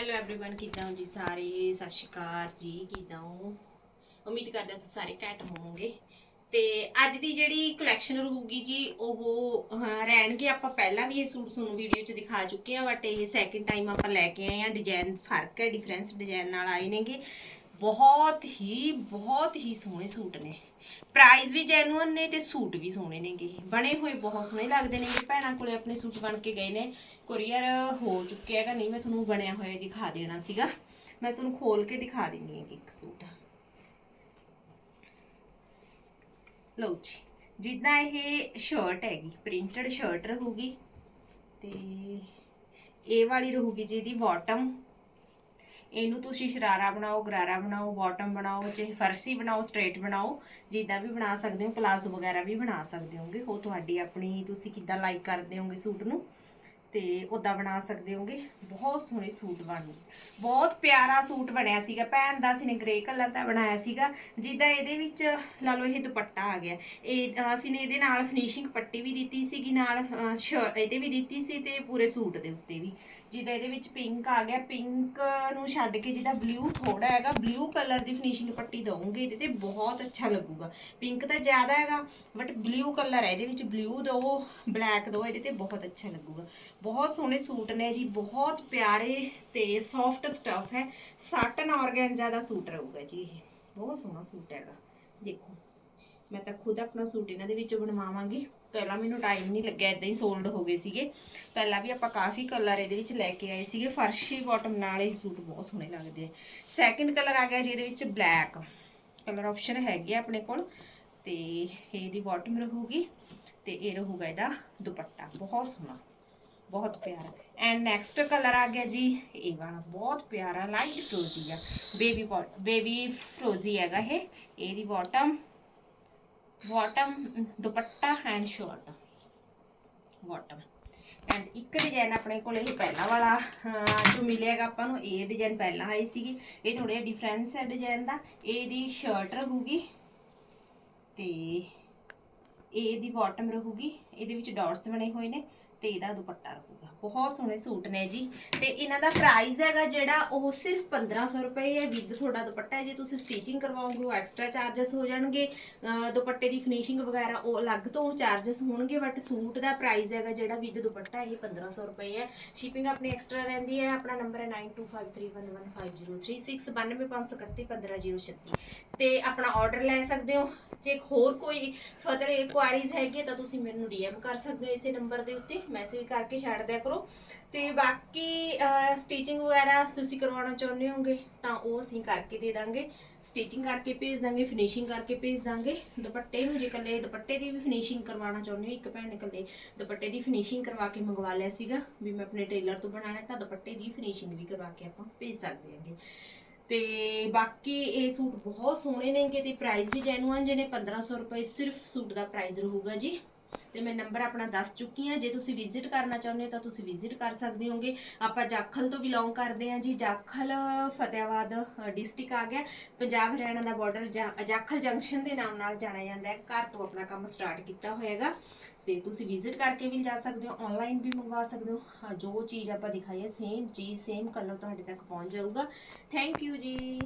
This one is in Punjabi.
ਹੈਲੋ एवरीवन ਕਿੱਦਾਂ ਹੋ ਜੀ ਸਾਰੇ ਸਤਿ ਸ਼੍ਰੀ ਅਕਾਲ ਜੀ ਕਿੱਦਾਂ ਹੋ ਉਮੀਦ ਕਰਦੇ ਹਾਂ ਤੁਸੀਂ ਸਾਰੇ ਘੈਂਟ ਹੋਵੋਗੇ ਤੇ ਅੱਜ ਦੀ ਜਿਹੜੀ ਕਲੈਕਸ਼ਨ ਰਹੂਗੀ ਜੀ ਉਹ ਅਹ, ਰਹਿਣਗੇ ਆਪਾਂ ਪਹਿਲਾਂ ਵੀ ਇਹ ਸੂਟ ਤੁਹਾਨੂੰ ਵੀਡੀਓ 'ਚ ਦਿਖਾ ਚੁੱਕੇ ਆ ਬਟ ਇਹ ਸੈਕਿੰਡ ਟਾਈਮ ਆਪਾਂ ਲੈ ਕੇ ਆਏ ਆ ਡਿਜ਼ਾਈਨ ਫਰਕ ਹੈ ਡਿਫਰੈਂਸ ਡਿਜ਼ਾਈਨ ਨਾਲ ਆਏ ਨੇਗੇ ਬਹੁਤ ਹੀ ਬਹੁਤ ਹੀ ਸੋਹਣੇ ਸੂਟ ਨੇ। ਪ੍ਰਾਈਸ ਵੀ ਜੈਨੂਅਨ ਨੇ ਤੇ ਸੂਟ ਵੀ ਸੋਹਣੇ ਨੇਗੇ। ਬਣੇ ਹੋਏ ਬਹੁਤ ਸੋਹਣੇ ਲੱਗਦੇ ਨੇਗੇ। ਭੈਣਾਂ ਕੋਲੇ ਆਪਣੇ ਸੂਟ ਬਣ ਕੇ ਗਏ ਨੇ। ਕੁਰੀਅਰ ਹੋ ਚੁੱਕਿਆ ਹੈਗਾ। ਨਹੀਂ, ਮੈਂ ਤੁਹਾਨੂੰ ਬਣਿਆ ਹੋਇਆ ਦਿਖਾ ਦੇਣਾ ਸੀਗਾ। ਮੈਂ ਤੁਹਾਨੂੰ ਖੋਲ ਕੇ ਦਿਖਾ ਦਿੰਨੀ ਹੈਗੀ ਇੱਕ ਸੂਟ। ਲਓ ਜੀ। ਜਿੱਦਾਂ ਇਹ ਸ਼ਰਟ ਹੈਗੀ ਪ੍ਰਿੰਟਡ ਸ਼ਰਟ ਰਹੂਗੀ ਤੇ ਇਹ ਵਾਲੀ ਰਹੂਗੀ ਜੀ ਇਹਦੀ ਬਾਟਮ ਇਹਨੂੰ ਤੁਸੀਂ ਸ਼ਰਾਰਾ ਬਣਾਓ, ਗਰਾਰਾ ਬਣਾਓ ਬਾਟਮ ਬਣਾਓ, ਚਾਹੇ ਫਰਸੀ ਬਣਾਓ ਸਟ੍ਰੇਟ ਬਣਾਓ, ਜਿੱਦਾਂ ਵੀ ਬਣਾ ਸਕਦੇ ਹੋ ਪਲਾਜ਼ੋ ਵਗੈਰਾ ਵੀ ਬਣਾ ਸਕਦੇ ਹੋਗੇ। ਉਹ ਤੁਹਾਡੀ ਆਪਣੀ ਤੁਸੀਂ ਕਿੱਦਾਂ ਲਾਈਕ ਕਰਦੇ ਹੋਗੇ ਸੂਟ ਨੂੰ? ਤੇ ਉਦਾਂ ਬਣਾ ਸਕਦੇ ਹੋਗੇ। ਬਹੁਤ ਸੋਹਣੇ ਸੂਟ ਬਣ ਬਹੁਤ ਪਿਆਰਾ ਸੂਟ ਬਣਿਆ ਸੀਗਾ। ਭੈਣ ਦਾ ਅਸੀਂ ਨੇ ਗ੍ਰੇ ਕਲਰ ਦਾ ਬਣਾਇਆ ਸੀਗਾ। ਜਿੱਦਾਂ ਇਹਦੇ ਵਿੱਚ ਲਾ ਲਓ ਇਹ ਦੁਪੱਟਾ ਆ ਗਿਆ। ਇਹ ਅਸੀਂ ਨੇ ਇਹਦੇ ਨਾਲ ਫਿਨਿਸ਼ਿੰਗ ਪੱਟੀ ਵੀ ਦਿੱਤੀ ਸੀਗੀ ਨਾਲ ਅਹ, ਇਹਦੇ ਵੀ ਦਿੱਤੀ ਸੀ ਤੇ ਪੂਰੇ ਸੂਟ ਦੇ ਉੱਤੇ ਵੀ। ਜਿੱਦਾਂ ਇਹਦੇ ਵਿੱਚ ਪਿੰਕ ਆ ਗਿਆ। ਪਿੰਕ ਨੂੰ ਛੱਡ ਕੇ ਜਿੱਦਾਂ ਬਲੂ ਥੋੜਾ ਹੈਗਾ ਬਲੂ ਕਲਰ ਦੀ ਫਿਨਿਸ਼ਿੰਗ ਪੱਟੀ ਦਵਾਂਗੇ ਇਹਦੇ ਤੇ ਬਹੁਤ ਅੱਛਾ ਲੱਗੂਗਾ। ਪਿੰਕ ਤਾਂ ਜ਼ਿਆਦਾ ਹੈਗਾ ਬਟ ਬਲੂ ਕਲਰ ਹੈ ਇਹਦੇ ਵਿੱਚ। ਬਲੂ ਦੋ ਬਲੈਕ ਦੋ ਇਹਦੇ ਤੇ ਬਹੁਤ ਅੱਛਾ ਲੱਗੂਗਾ। ਬਹੁਤ ਸੋਹਣੇ ਸੂਟ ਨੇ ਜੀ, ਬਹੁਤ ਪਿਆਰੇ ਤੇ ਸੌਫਟ ਸਟਫ ਹੈ। ਸਾਟਨ ਆਰਗੈਂਜਾ ਦਾ ਸੂਟ ਰਹੂਗਾ ਜੀ ਇਹ। ਬਹੁਤ ਸੋਹਣਾ ਸੂਟ ਹੈਗਾ। ਦੇਖੋ, ਮੈਂ ਤਾਂ ਖੁਦ ਆਪਣਾ ਸੂਟ ਇਹਨਾਂ ਦੇ ਵਿੱਚੋਂ ਬਣਵਾਵਾਂਗੀ। ਪਹਿਲਾਂ ਮੈਨੂੰ ਟਾਈਮ ਨਹੀਂ ਲੱਗਿਆ ਇਦਾਂ ਹੀ ਸੋਲਡ ਹੋ ਗਏ ਸੀਗੇ। ਪਹਿਲਾਂ ਵੀ ਆਪਾਂ ਕਾਫੀ ਕਲਰ ਇਹਦੇ ਵਿੱਚ ਲੈ ਕੇ ਆਏ ਸੀਗੇ। ਫਰਸ਼ੀ ਬਾਟਮ ਨਾਲ ਇਹ ਸੂਟ ਬਹੁਤ ਸੋਹਣੇ ਲੱਗਦੇ ਆ। ਸੈਕਿੰਡ ਕਲਰ ਆ ਗਿਆ ਜੀ ਇਹਦੇ ਵਿੱਚ ਬਲੈਕ ਕਲਰ ਆਪਸ਼ਨ ਹੈਗੇ ਆ ਆਪਣੇ ਕੋਲ ਤੇ ਇਹਦੀ ਬਾਟਮ ਰਹੂਗੀ ਤੇ ਇਹ ਰਹੂਗਾ ਇਹਦਾ ਦੁਪੱਟਾ। ਬਹੁਤ ਸੋਹਣਾ। ਬਹੁਤ ਪਿਆਰਾ। ਐਂਡ ਨੈਕਸਟ ਕਲਰ ਆ ਗਿਆ ਜੀ ਇਹ ਵਾਲਾ ਬਹੁਤ ਪਿਆਰਾ ਲਾਈਟ ਫਰੋਜ਼ੀ ਆ। ਬੇਬੀ ਬੇਬੀ ਫਰੋਜ਼ੀ ਹੈਗਾ ਇਹ। ਇਹਦੀ bottom bottom dupatta and shirt bottom and ਇੱਕ ਡਿਜ਼ਾਈਨ ਆਪਣੇ ਕੋਲ ਇਹ ਪਹਿਲਾ ਵਾਲਾ ਅਹ, ਜੋ ਮਿਲੇਗਾ ਆਪਾਂ ਨੂੰ ਇਹ ਡਿਜ਼ਾਈਨ ਪਹਿਲਾਂ ਆਈ ਸੀਗੀ। ਇਹ ਥੋੜਾ ਜਿਹਾ ਡਿਫਰੈਂਸ ਹੈ ਡਿਜ਼ਾਈਨ ਦਾ। ਇਹਦੀ ਸ਼ਰਟ ਰਹੂਗੀ। ਤੇ ਇਹ ਦੀ ਬਾਟਮ ਰਹੂਗੀ, ਇਹਦੇ ਵਿੱਚ ਡਾਟਸ ਬਣੇ ਹੋਏ ਨੇ ਤੇ ਇਹਦਾ ਦੁਪੱਟਾ ਰਹੂਗਾ। ਬਹੁਤ ਸੋਹਣੇ ਸੂਟ ਨੇ ਜੀ। ਤੇ ਇਹਨਾਂ ਦਾ ਪ੍ਰਾਈਸ ਹੈਗਾ ਜਿਹੜਾ ਉਹ ਸਿਰਫ 1500 ਰੁਪਏ ਹੈ। ਵਿਦ ਤੁਹਾਡਾ ਦੁਪੱਟਾ ਜੇ ਤੁਸੀਂ ਸਟੀਚਿੰਗ ਕਰਵਾਓਗੇ, ਉਹ ਐਕਸਟਰਾ ਚਾਰजेस ਹੋ ਜਾਣਗੇ। ਦੁਪੱਟੇ ਦੀ ਫਿਨਿਸ਼ਿੰਗ ਵਗੈਰਾ ਉਹ ਅਲੱਗ ਤੋਂ ਚਾਰजेस ਹੋਣਗੇ। ਬਟ ਸੂਟ ਦਾ ਪ੍ਰਾਈਸ ਹੈਗਾ ਜਿਹੜਾ ਵਿਦ ਦੁਪੱਟਾ ਇਹ 1500 ਰੁਪਏ ਹੈ। ਸ਼ਿਪਿੰਗ ਆਪਣੀ ਐਕਸਟਰਾ ਰਹਿੰਦੀ ਹੈ। ਆਪਣਾ ਨੰਬਰ ਹੈ 9253115036 92531 1536 ਤੇ ਆਪਣਾ ਆਰਡਰ ਲੈ ਸਕਦੇ ਹੋ। ਜੇ ਹੋਰ ਕੋਈ ਫਰਦਰ ਇਨਕੁਆਇਰੀਜ਼ ਹੈਗੀ ਤਾਂ ਤੁਸੀਂ ਮੈਨੂੰ ਡੀਐਮ ਕਰ ਸਕਦੇ ਹੋ ਇਸੇ ਨੰਬਰ ਦੇ ਉੱਤੇ। ਮੈਸੇਜ ਕਰਕੇ ਛੱਡ ਦਿਆ ਕਰੋ। ਤੇ ਬਾਕੀ ਸਟਿਚਿੰਗ ਵਗੈਰਾ ਤੁਸੀਂ ਕਰਵਾਉਣਾ ਚਾਹੁੰਦੇ ਹੋਗੇ ਤਾਂ ਉਹ ਅਸੀਂ ਕਰਕੇ ਦੇ ਦਾਂਗੇ। ਸਟਿਚਿੰਗ ਕਰਕੇ ਭੇਜ ਦਾਂਗੇ ਫਿਨਿਸ਼ਿੰਗ ਕਰਕੇ ਭੇਜ ਦਾਂਗੇ। ਦੁਪੱਟੇ ਨੂੰ ਜੇ ਕੱਲੇ ਦੁਪੱਟੇ ਦੀ ਵੀ ਫਿਨਿਸ਼ਿੰਗ ਕਰਵਾਉਣਾ ਚਾਹੁੰਦੇ ਹੋ, ਇੱਕ ਭੈਣ ਨੇ ਕੱਲੇ ਦੁਪੱਟੇ ਦੀ ਫਿਨਿਸ਼ਿੰਗ ਕਰਵਾ ਕੇ ਮੰਗਵਾ ਲਿਆ ਸੀਗਾ, ਵੀ ਮੈਂ ਆਪਣੇ ਟੇਲਰ ਤੋਂ ਬਣਾਉਣਾ ਤਾਂ ਦੁਪੱਟੇ ਦੀ ਫਿਨਿਸ਼ਿੰਗ ਵੀ ਕਰਵਾ ਕੇ ਆਪਾਂ ਭੇਜ ਸਕਦੇ ਹਾਂਗੇ। ਤੇ ਬਾਕੀ ਇਹ ਸੂਟ ਬਹੁਤ ਸੋਹਣੇ ਨੇਗੇ ਤੇ ਪ੍ਰਾਈਸ ਵੀ ਜੈਨੂਅਨ ਜੇ ਨੇ 1500 ਰੁਪਏ ਸਿਰਫ ਸੂਟ ਦਾ ਪ੍ਰਾਈਸ ਰਹੂਗਾ ਜੀ। ਤੇ ਮੈਂ ਨੰਬਰ ਆਪਣਾ ਦੱਸ ਚੁੱਕੀ ਹਾਂ। ਜੇ ਤੁਸੀਂ ਵਿਜ਼ਿਟ ਕਰਨਾ ਚਾਹੁੰਦੇ ਹੋ ਤਾਂ ਤੁਸੀਂ ਵਿਜ਼ਿਟ ਕਰ ਸਕਦੇ ਹੋਗੇ। ਆਪਾਂ ਜਾਖਲ ਤੋਂ ਬਿਲੋਂਗ ਕਰਦੇ ਹਾਂ ਜੀ। ਜਾਖਲ, ਫਤਿਆਬਾਦ ਡਿਸਟ੍ਰਿਕਟ ਆ ਗਿਆ। ਪੰਜਾਬ ਹਰਿਆਣਾ ਦਾ ਬਾਰਡਰ ਜਾਖਲ ਜੰਕਸ਼ਨ ਦੇ ਨਾਮ ਨਾਲ ਜਾਣਿਆ ਜਾਂਦਾ ਹੈ। ਘਰ ਤੋਂ ਆਪਣਾ ਕੰਮ ਸਟਾਰਟ ਕੀਤਾ ਹੋਏਗਾ ਤੇ ਤੁਸੀਂ ਵਿਜ਼ਿਟ ਕਰਕੇ ਵੀ ਜਾ ਸਕਦੇ ਹੋ। ਆਨਲਾਈਨ ਵੀ ਮੰਗਵਾ ਸਕਦੇ ਹੋ। ਜੋ ਚੀਜ਼ ਆਪਾਂ ਦਿਖਾਈ ਹੈ ਸੇਮ ਚੀਜ਼ ਸੇਮ ਕਲਰ ਤੁਹਾਡੇ ਤੱਕ ਪਹੁੰਚ ਜਾਊਗਾ। ਥੈਂਕ ਯੂ ਜੀ।